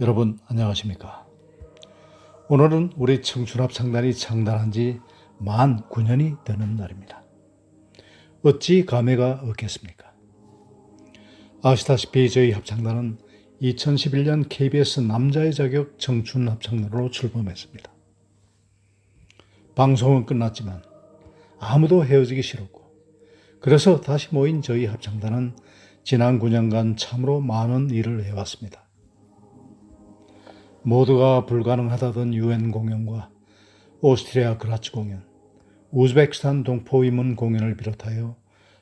여러분 안녕하십니까? 오늘은 우리 청춘합창단이 창단한 지 만 9년이 되는 날입니다. 어찌 감회가 없겠습니까? 아시다시피 저희 합창단은 2011년 KBS 남자의 자격 청춘 합창단으로 출범했습니다. 방송은 끝났지만 아무도 헤어지기 싫었고 그래서 다시 모인 저희 합창단은 지난 9년간 참으로 많은 일을 해왔습니다. 모두가 불가능하다던 유엔 공연과 오스트리아 그라츠 공연, 우즈베키스탄 동포 위문 공연을 비롯하여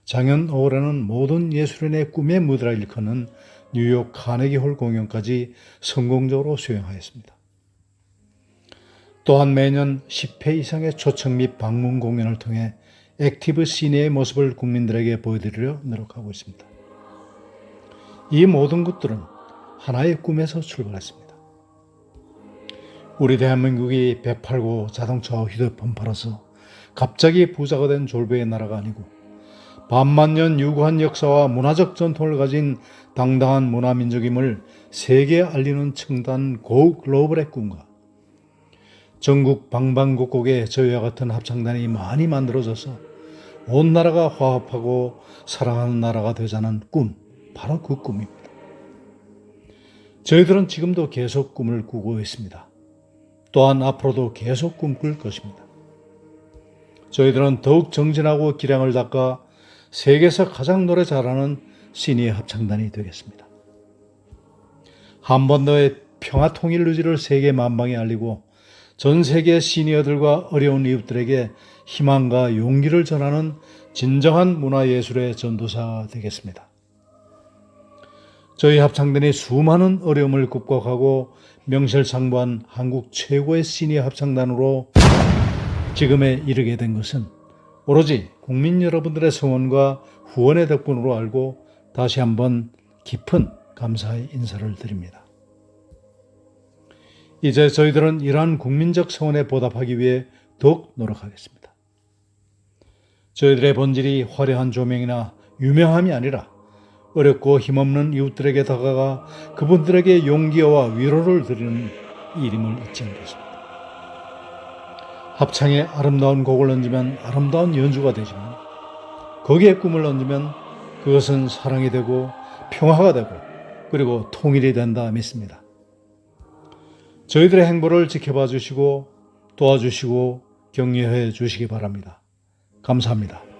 작년 5월에는 모든 예술인의 꿈의 무대라 일컫는 뉴욕 카네기홀 공연까지 성공적으로 수행하였습니다. 또한 매년 10회 이상의 초청 및 방문 공연을 통해 액티브 시니의 모습을 국민들에게 보여드리려 노력하고 있습니다. 이 모든 것들은 하나의 꿈에서 출발했습니다. 우리 대한민국이 배 팔고 자동차와 휴대폰 팔아서 갑자기 부자가 된 졸부의 나라가 아니고 반만년 유구한 역사와 문화적 전통을 가진 당당한 문화민족임을 세계에 알리는 층단 고 글로벌의 꿈과 전국 방방곡곡에 저희와 같은 합창단이 많이 만들어져서 온 나라가 화합하고 사랑하는 나라가 되자는 꿈, 바로 그 꿈입니다. 저희들은 지금도 계속 꿈을 꾸고 있습니다. 또한 앞으로도 계속 꿈꿀 것입니다. 저희들은 더욱 정진하고 기량을 닦아 세계에서 가장 노래 잘하는 시니의 합창단이 되겠습니다. 한반도의 평화 통일 의지를 세계 만방에 알리고 전 세계 시니어들과 어려운 이웃들에게 희망과 용기를 전하는 진정한 문화예술의 전도사 되겠습니다. 저희 합창단이 수많은 어려움을 극복하고 명실상부한 한국 최고의 시니어 합창단으로 지금에 이르게 된 것은 오로지 국민 여러분들의 성원과 후원의 덕분으로 알고 다시 한번 깊은 감사의 인사를 드립니다. 이제 저희들은 이러한 국민적 성원에 보답하기 위해 더욱 노력하겠습니다. 저희들의 본질이 화려한 조명이나 유명함이 아니라 어렵고 힘없는 이웃들에게 다가가 그분들에게 용기와 위로를 드리는 일임을 잊지 않겠습니다. 합창에 아름다운 곡을 얹으면 아름다운 연주가 되지만 거기에 꿈을 얹으면 그것은 사랑이 되고 평화가 되고 그리고 통일이 된다 믿습니다. 저희들의 행보를 지켜봐 주시고 도와주시고 격려해 주시기 바랍니다. 감사합니다.